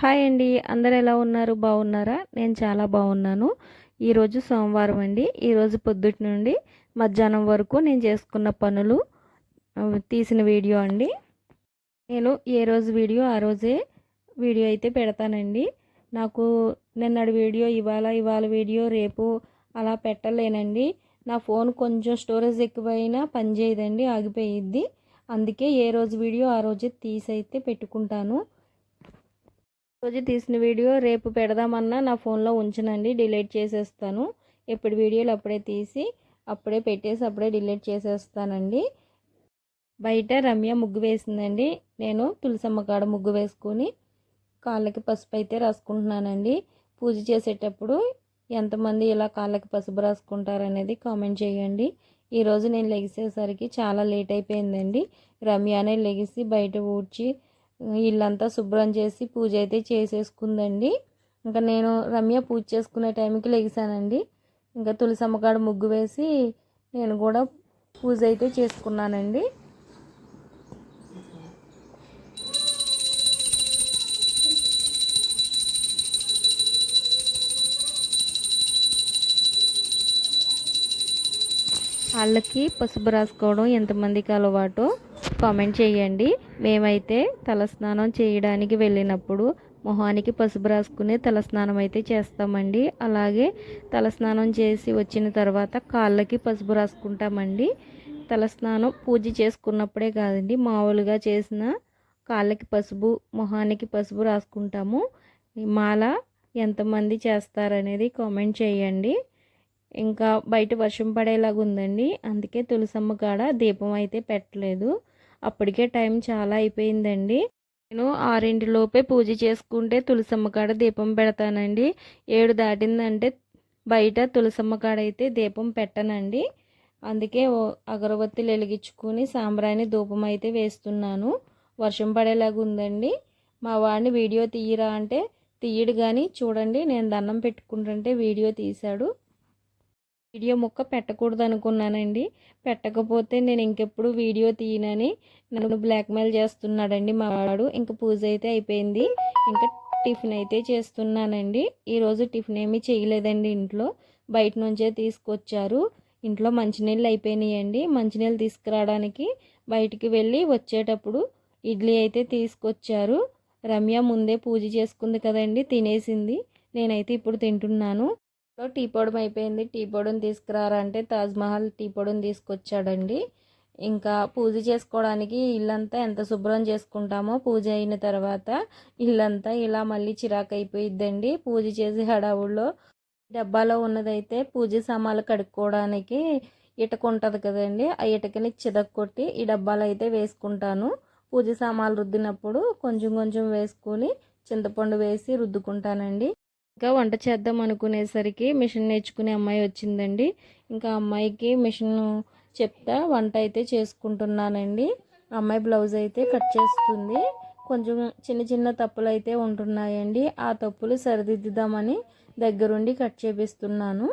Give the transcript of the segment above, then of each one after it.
Hi అండి. అందరు ఎలా ఉన్నారు? బాగున్నారా? నేను చాలా బాగున్నాను. ఈరోజు సోమవారం అండి. ఈరోజు పొద్దుటి నుండి మధ్యాహ్నం వరకు నేను చేసుకున్న పనులు తీసిన వీడియో అండి. నేను ఏ రోజు వీడియో ఆ రోజే వీడియో అయితే పెడతానండి. నాకు నిన్నటి వీడియో ఇవాళ ఇవాళ వీడియో రేపు అలా పెట్టలేనండి. నా ఫోన్ కొంచెం స్టోరేజ్ ఎక్కువైనా పనిచేయదండి ఆగిపోయిద్ది. అందుకే ఏ రోజు వీడియో ఆ రోజే తీసి అయితే పెట్టుకుంటాను. రోజు తీసిన వీడియో రేపు పెడదామన్నా నా ఫోన్లో ఉంచనండి డిలీట్ చేసేస్తాను. ఎప్పుడు వీడియోలు అప్పుడే తీసి అప్పుడే పెట్టేసి అప్పుడే డిలీట్ చేసేస్తానండి. బయట రమ్య ముగ్గు వేసిందండి. నేను తులసమ్మ కాడ ముగ్గు వేసుకొని కాళ్ళకి పసుపు అయితే రాసుకుంటున్నానండి. పూజ చేసేటప్పుడు ఎంతమంది ఇలా కాళ్ళకి పసుపు రాసుకుంటారనేది కామెంట్ చేయండి. ఈరోజు నేను లెగిసేసరికి చాలా లేట్ అయిపోయిందండి. రమ్యనే లెగిసి బయట ఊడ్చి ఇల్లంతా శుభ్రం చేసి పూజ అయితే చేసేసుకుందండి. ఇంకా నేను రమ్య పూజ చేసుకునే టైంకి లెగిసానండి. ఇంకా తులసమ్మ కాడ ముగ్గు వేసి నేను కూడా పూజ అయితే చేసుకున్నానండి. వాళ్ళకి పసుపు రాసుకోవడం ఎంతమందికి అలవాటు? కామెంట్ చేయండి. మేమైతే తలస్నానం చేయడానికి వెళ్ళినప్పుడు మొహానికి పసుపు రాసుకునే తలస్నానం అయితే చేస్తామండి. అలాగే తలస్నానం చేసి వచ్చిన తర్వాత కాళ్ళకి పసుపు రాసుకుంటామండి. తలస్నానం పూజ చేసుకున్నప్పుడే కాదండి మామూలుగా చేసిన కాళ్ళకి పసుపు మొహానికి పసుపు రాసుకుంటాము. మాల ఎంతమంది చేస్తారనేది కామెంట్ చేయండి. ఇంకా బయట వర్షం పడేలాగా ఉందండి అందుకే తులసమ్మ కాడ దీపం అయితే పెట్టలేదు. అప్పటికే టైం చాలా అయిపోయిందండి. నేను ఆరింటిలోపే పూజ చేసుకుంటే తులసమ్మ కాడ దీపం పెడతానండి. ఏడు దాటిందంటే బయట తులసమ్మ కాడ అయితే దీపం పెట్టనండి. అందుకే ఓ అగరబత్తిలు వెలిగించుకుని సాంబ్రాణి ధూపం అయితే వేస్తున్నాను. వర్షం పడేలాగా ఉందండి. మా వాడిని వీడియో తీయరా అంటే తీయడు కానీ చూడండి నేను దండం పెట్టుకుంటుంటే వీడియో తీశాడు. వీడియో ముక్క పెట్టకూడదు అనుకున్నానండి పెట్టకపోతే నేను ఇంకెప్పుడు వీడియో తీయనని నన్ను బ్లాక్మెయిల్ చేస్తున్నాడండి మా వాడు. ఇంకా పూజ అయితే అయిపోయింది. ఇంకా టిఫిన్ అయితే చేస్తున్నానండి. ఈరోజు టిఫిన్ ఏమీ చేయలేదండి ఇంట్లో. బయట నుంచే తీసుకొచ్చారు. ఇంట్లో మంచినీళ్ళు అయిపోయినాయండి. మంచినీళ్ళు తీసుకురావడానికి బయటికి వెళ్ళి వచ్చేటప్పుడు ఇడ్లీ అయితే తీసుకొచ్చారు. రమ్య ముందే పూజ చేసుకుంది కదండి తినేసింది. నేనైతే ఇప్పుడు తింటున్నాను. సో టీ పొడం అయిపోయింది. టీ పొడిని తీసుకురారా అంటే తాజ్మహల్ టీ పొడిని తీసుకొచ్చాడండి. ఇంకా పూజ చేసుకోవడానికి ఇల్లంతా ఎంత శుభ్రం చేసుకుంటామో పూజ అయిన తర్వాత ఇల్లంతా ఇలా మళ్ళీ చిరాకు అయిపోయిద్దండి పూజ చేసి హడావుల్లో డబ్బాలో ఉన్నదైతే పూజ సామాన్లు కడుక్కోవడానికి ఇటక ఉంటుంది కదండి. ఆ ఇటకని చిదక్కొట్టి ఈ డబ్బాలో అయితే వేసుకుంటాను. పూజ సామాన్లు రుద్దినప్పుడు కొంచెం కొంచెం వేసుకొని చింతపండు వేసి రుద్దుకుంటానండి. ఇంకా వంట చేద్దాం అనుకునేసరికి మిషన్ నేర్చుకునే అమ్మాయి వచ్చిందండి. ఇంకా అమ్మాయికి మిషన్ చెప్తా వంట అయితే చేసుకుంటున్నానండి. అమ్మాయి బ్లౌజ్ అయితే కట్ చేస్తుంది. కొంచెం చిన్న చిన్న తప్పులు అయితే ఉంటున్నాయండి. ఆ తప్పులు సరిదిద్దుదామని దగ్గరుండి కట్ చేపిస్తున్నాను.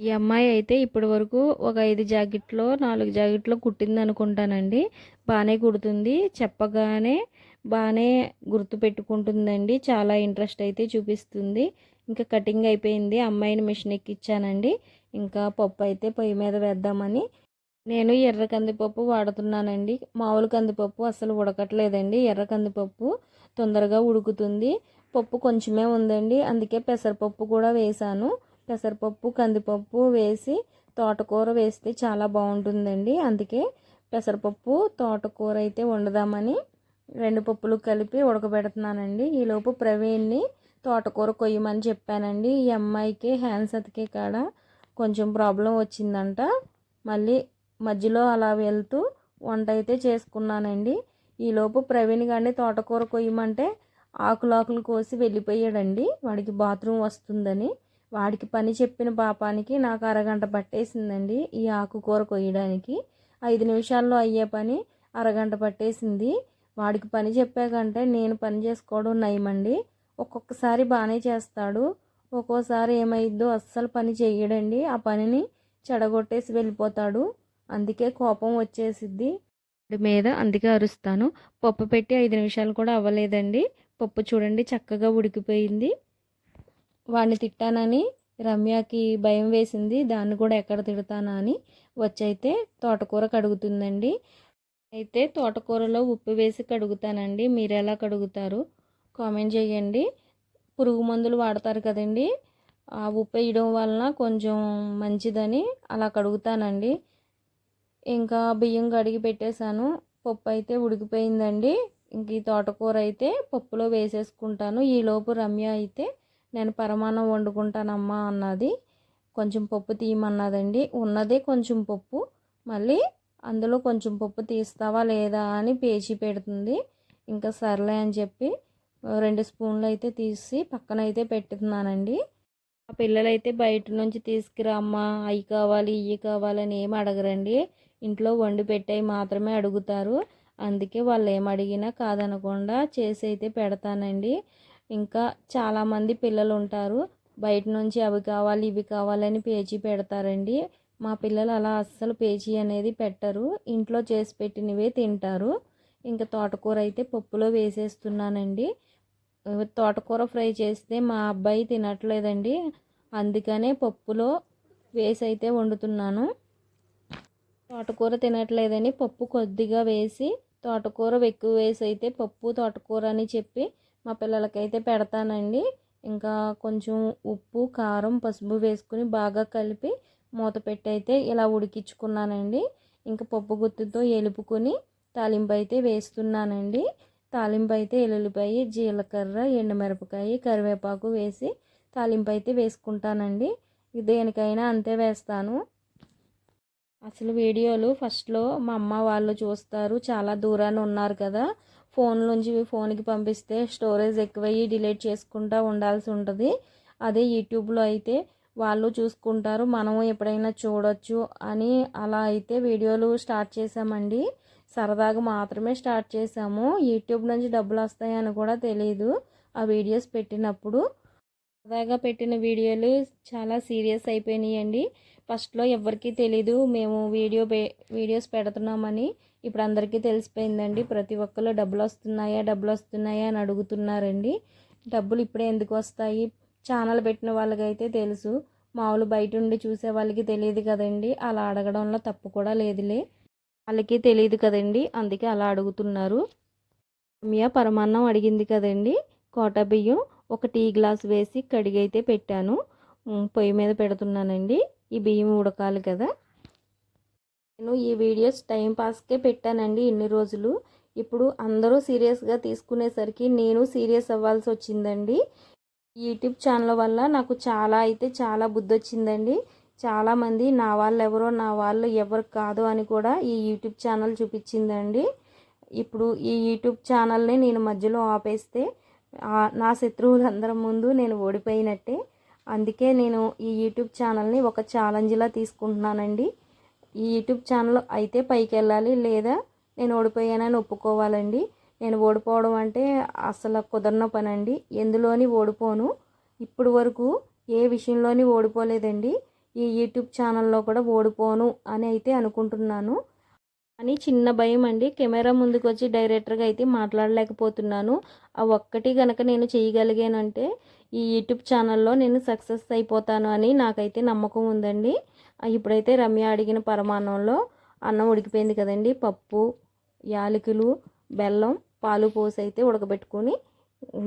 ఈ అమ్మాయి అయితే ఇప్పటి వరకు ఒక ఐదు జాకెట్లో నాలుగు జాకెట్లో కుట్టింది అనుకుంటానండి బాగానే కుడుతుంది. చెప్పగానే బాగానే గుర్తుపెట్టుకుంటుందండి. చాలా ఇంట్రెస్ట్ అయితే చూపిస్తుంది. ఇంకా కటింగ్ అయిపోయింది. అమ్మాయిని మిషన్ ఎక్కిచ్చానండి. ఇంకా పప్పు అయితే పొయ్యి మీద వేద్దామని. నేను ఎర్ర కందిపప్పు వాడుతున్నానండి. మామూలు కందిపప్పు అసలు ఉడకట్లేదండి. ఎర్ర కందిపప్పు తొందరగా ఉడుకుతుంది. పప్పు కొంచెమే ఉందండి. అందుకే పెసరపప్పు కూడా వేసాను. పెసరపప్పు కందిపప్పు వేసి తోటకూర వేస్తే చాలా బాగుంటుందండి. అందుకే పెసరపప్పు తోటకూర అయితే వండుదామని రెండు పప్పులు కలిపి ఉడకబెడుతున్నానండి. ఈలోపు ప్రవీణ్ని తోటకూర కొయ్యమని చెప్పానండి. ఈ అమ్మాయికి హ్యాండ్స్ అతికే కాడ కొంచెం ప్రాబ్లం వచ్చిందంట. మళ్ళీ మధ్యలో అలా వెళ్తూ వంట అయితే చేసుకున్నానండి. ఈలోపు ప్రవీణ్ గారిని తోటకూర కొయ్యమంటే ఆకులు ఆకులు కోసి వెళ్ళిపోయాడండి. వాడికి బాత్రూమ్ వస్తుందని. వాడికి పని చెప్పిన పాపానికి నాకు అరగంట పట్టేసిందండి ఈ ఆకుకూర కొయ్యడానికి. ఐదు నిమిషాల్లో అయ్యే పని అరగంట పట్టేసింది. వాడికి పని చెప్పాకంటే నేను పని చేసుకోవడం నయమండి. ఒక్కొక్కసారి బాగానే చేస్తాడు. ఒక్కోసారి ఏమైద్దో అస్సలు పని చేయడండి ఆ పనిని చెడగొట్టేసి వెళ్ళిపోతాడు. అందుకే కోపం వచ్చేసిద్ది. వాడి మీద అందుకే అరుస్తాను. పప్పు పెట్టి ఐదు నిమిషాలు కూడా అవ్వలేదండి. పప్పు చూడండి చక్కగా ఉడికిపోయింది. వాడిని తిట్టానని రమ్యకి భయం వేసింది. దాన్ని కూడా ఎక్కడ తిడతానా అని. వచ్చైతే తోటకూర కడుగుతుందండి. అయితే తోటకూరలో ఉప్పు వేసి కడుగుతానండి. మీరు ఎలా కడుగుతారు? కామెంట్ చేయండి. పురుగు మందులు వాడతారు కదండి. ఆ ఉప్పు వేయడం వలన కొంచెం మంచిదని అలా కడుగుతానండి. ఇంకా బియ్యం కడిగి పెట్టేశాను. పప్పు అయితే ఉడికిపోయిందండి. ఇంక ఈ తోటకూర అయితే పప్పులో వేసేసుకుంటాను. ఈలోపు రమ్య అయితే నేను పరమాన్నం వండుకుంటానమ్మా అన్నది. కొంచెం పప్పు తీయమన్నదండి. ఉన్నదే కొంచెం పప్పు. మళ్ళీ అందులో కొంచెం పప్పు తీస్తావా లేదా అని పేచి పెడుతుంది. ఇంకా సర్లే అని చెప్పి రెండు స్పూన్లు అయితే తీసి పక్కన అయితే పెట్టుతున్నానండి ఆ పిల్లలైతే బయట నుంచి తీసుకురామ్మా అవి కావాలి ఇవి కావాలని ఏమి అడగరండి. ఇంట్లో వండి పెట్టాయి మాత్రమే అడుగుతారు. అందుకే వాళ్ళు ఏం అడిగినా కాదనకుండా చేసి అయితే పెడతానండి. ఇంకా చాలామంది పిల్లలు ఉంటారు. బయట నుంచి అవి కావాలి ఇవి కావాలని పేచి పెడతారండి. మా పిల్లలు అలా అస్సలు పేచీ అనేది పెట్టరు. ఇంట్లో చేసి పెట్టినవే తింటారు. ఇంకా తోటకూర అయితే పప్పులో వేసేస్తున్నానండి. తోటకూర ఫ్రై చేస్తే మా అబ్బాయి తినట్లేదండి. అందుకనే పప్పులో వేసి అయితే వండుతున్నాను. తోటకూర తినట్లేదని పప్పు కొద్దిగా వేసి తోటకూర ఎక్కువ వేసి అయితే పప్పు తోటకూర అని చెప్పి మా పిల్లలకైతే పెడతానండి. ఇంకా కొంచెం ఉప్పు కారం పసుపు వేసుకుని బాగా కలిపి మూత పెట్టి అయితే ఇలా ఉడికించుకున్నానండి. ఇంకా పప్పు గుత్తితో ఎలుపుకొని తాలింపు అయితే వేస్తున్నానండి. తాలింపు అయితే ఎల్లుల్లిపాయ జీలకర్ర ఎండుమిరపకాయ కరివేపాకు వేసి తాలింపు అయితే వేసుకుంటానండి. దేనికైనా అంతే వేస్తాను. అసలు వీడియోలు ఫస్ట్లో మా అమ్మ వాళ్ళు చూస్తారు చాలా దూరాన ఉన్నారు కదా. ఫోన్ నుంచి ఫోన్కి పంపిస్తే స్టోరేజ్ ఎక్కువయ్యి డిలీట్ చేసుకుంటూ ఉండాల్సి ఉంటుంది. అదే యూట్యూబ్లో అయితే వాళ్ళు చూసుకుంటారు. మనము ఎప్పుడైనా చూడొచ్చు అని అలా అయితే వీడియోలు స్టార్ట్ చేసామండి సరదాగా మాత్రమే స్టార్ట్ చేసాము యూట్యూబ్ నుంచి డబ్బులు వస్తాయని కూడా తెలియదు ఆ వీడియోస్ పెట్టినప్పుడు. సరదాగా పెట్టిన వీడియోలు చాలా సీరియస్ అయిపోయినాయండి. ఫస్ట్లో ఎవరికీ తెలీదు మేము వీడియో వీడియోస్ పెడుతున్నామని. ఇప్పుడు అందరికీ తెలిసిపోయిందండి. ప్రతి ఒక్కరు డబ్బులు వస్తున్నాయా డబ్బులు వస్తున్నాయా అని అడుగుతున్నారండి. డబ్బులు ఇప్పుడే ఎందుకు వస్తాయి? ఛానల్ పెట్టిన వాళ్ళకైతే తెలుసు. మామూలు బయట ఉండి చూసే వాళ్ళకి తెలియదు కదండి. అలా అడగడంలో తప్పు కూడా లేదులే. వాళ్ళకి తెలియదు కదండి. అందుకే అలా అడుగుతున్నారు. రమ్య పరమాన్నం అడిగింది కదండి. కోట బియ్యం ఒక టీ గ్లాస్ వేసి కడిగైతే పెట్టాను. పొయ్యి మీద పెడుతున్నానండి. ఈ బియ్యం ఉడకాలి కదా. నేను ఈ వీడియోస్ టైం పాస్కే పెట్టానండి ఇన్ని రోజులు. ఇప్పుడు అందరూ సీరియస్గా తీసుకునేసరికి నేను సీరియస్ అవ్వాల్సి వచ్చిందండి. యూట్యూబ్ ఛానల్ వల్ల నాకు చాలా అయితే చాలా బుద్ధి వచ్చిందండి చాలామంది నా వాళ్ళు ఎవరో నా వాళ్ళు ఎవరు కాదు అని కూడా ఈ యూట్యూబ్ ఛానల్ చూపించిందండి. ఇప్పుడు ఈ యూట్యూబ్ ఛానల్ని నేను మధ్యలో ఆపేస్తే నా శత్రువులందరి ముందు నేను ఓడిపోయినట్టే. అందుకే నేను ఈ యూట్యూబ్ ఛానల్ని ఒక ఛాలెంజ్లా తీసుకుంటున్నానండి. ఈ యూట్యూబ్ ఛానల్ అయితే పైకి వెళ్ళాలి లేదా నేను ఓడిపోయానని ఒప్పుకోవాలండి. నేను ఓడిపోవడం అంటే అసలు కుదరన పని అండి ఎందులోని ఓడిపోను? ఇప్పుడు వరకు ఏ విషయంలోని ఓడిపోలేదండి. ఈ యూట్యూబ్ ఛానల్లో కూడా ఓడిపోను అని అయితే అనుకుంటున్నాను. అని చిన్న భయం అండి. కెమెరా ముందుకు వచ్చి డైరెక్టర్గా అయితే మాట్లాడలేకపోతున్నాను. ఆ ఒక్కటి కనుక నేను చేయగలిగానంటే ఈ యూట్యూబ్ ఛానల్లో నేను సక్సెస్ అయిపోతాను అని నాకైతే నమ్మకం ఉందండి. ఇప్పుడైతే రమ్య అడిగిన పరమాన్నంలో అన్నం ఉడికిపోయింది కదండి. పప్పు యాలకులు బెల్లం పాలు పోసి అయితే ఉడకబెట్టుకొని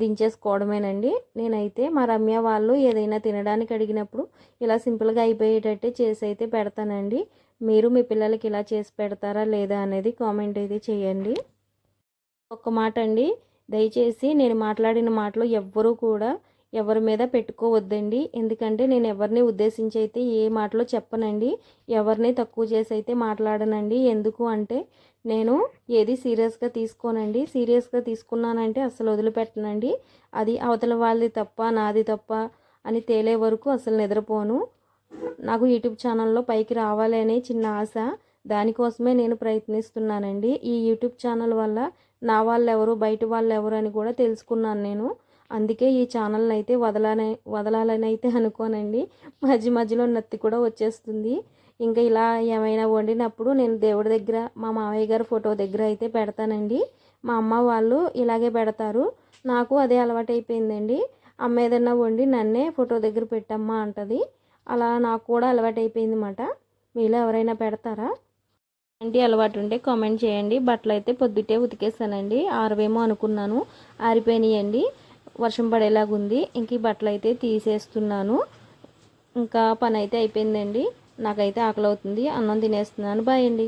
దించేసుకోవడమేనండి. నేనైతే మా రమ్య వాళ్ళు ఏదైనా తినడానికి అడిగినప్పుడు ఇలా సింపుల్గా అయిపోయేటట్టే చేసి అయితే పెడతానండి. మీరు మీ పిల్లలకి ఇలా చేసి పెడతారా లేదా అనేది కామెంట్ అయితే చేయండి. ఒక్క మాట అండి దయచేసి నేను మాట్లాడిన మాటలు ఎవ్వరూ కూడా ఎవరి మీద పెట్టుకోవద్దండి. ఎందుకంటే నేను ఎవరిని ఉద్దేశించి అయితే ఏ మాటలో చెప్పనండి. ఎవరిని తక్కువ చేసి అయితే మాట్లాడనండి. ఎందుకు అంటే నేను ఏది సీరియస్గా తీసుకోనండి. సీరియస్గా తీసుకున్నానంటే అసలు వదిలిపెట్టనండి. అది అవతల వాళ్ళది తప్ప నాది తప్ప అని తేలే వరకు అసలు నిద్రపోను. నాకు యూట్యూబ్ ఛానల్లో పైకి రావాలి అనే చిన్న ఆశ దానికోసమే నేను ప్రయత్నిస్తున్నానండి. ఈ యూట్యూబ్ ఛానల్ వల్ల నా వాళ్ళు ఎవరు బయట వాళ్ళు ఎవరు అని కూడా తెలుసుకున్నాను నేను. అందుకే ఈ ఛానల్ని అయితే వదలనే వదలాలని అయితే అనుకోనండి. మధ్య మధ్యలో నత్తి కూడా వచ్చేస్తుంది. ఇంకా ఇలా ఏమైనా వండినప్పుడు నేను దేవుడి దగ్గర మా మామయ్య గారి ఫోటో దగ్గర అయితే పెడతానండి. మా అమ్మ వాళ్ళు ఇలాగే పెడతారు. నాకు అదే అలవాటు అయిపోయిందండి అమ్మ ఏదన్నా వండి నన్నే ఫోటో దగ్గర పెట్టమ్మా అంటది. అలా నాకు కూడా అలవాటు అయిపోయింది అనమాట మీలో ఎవరైనా పెడతారా? ఏంటి అలవాటు ఉంటే కామెంట్ చేయండి. బట్టలు అయితే పొద్దుటే ఉతికేస్తానండి ఆరవేమో అనుకున్నాను. ఆరిపోయినాయండి. వర్షం పడేలాగుంది ఇంక ఈ బట్టలు అయితే తీసేస్తున్నాను. ఇంకా పని అయితే అయిపోయిందండి. నాకైతే ఆకలి అవుతుంది అన్నం తినేస్తున్నాను. బాయ్ అండి.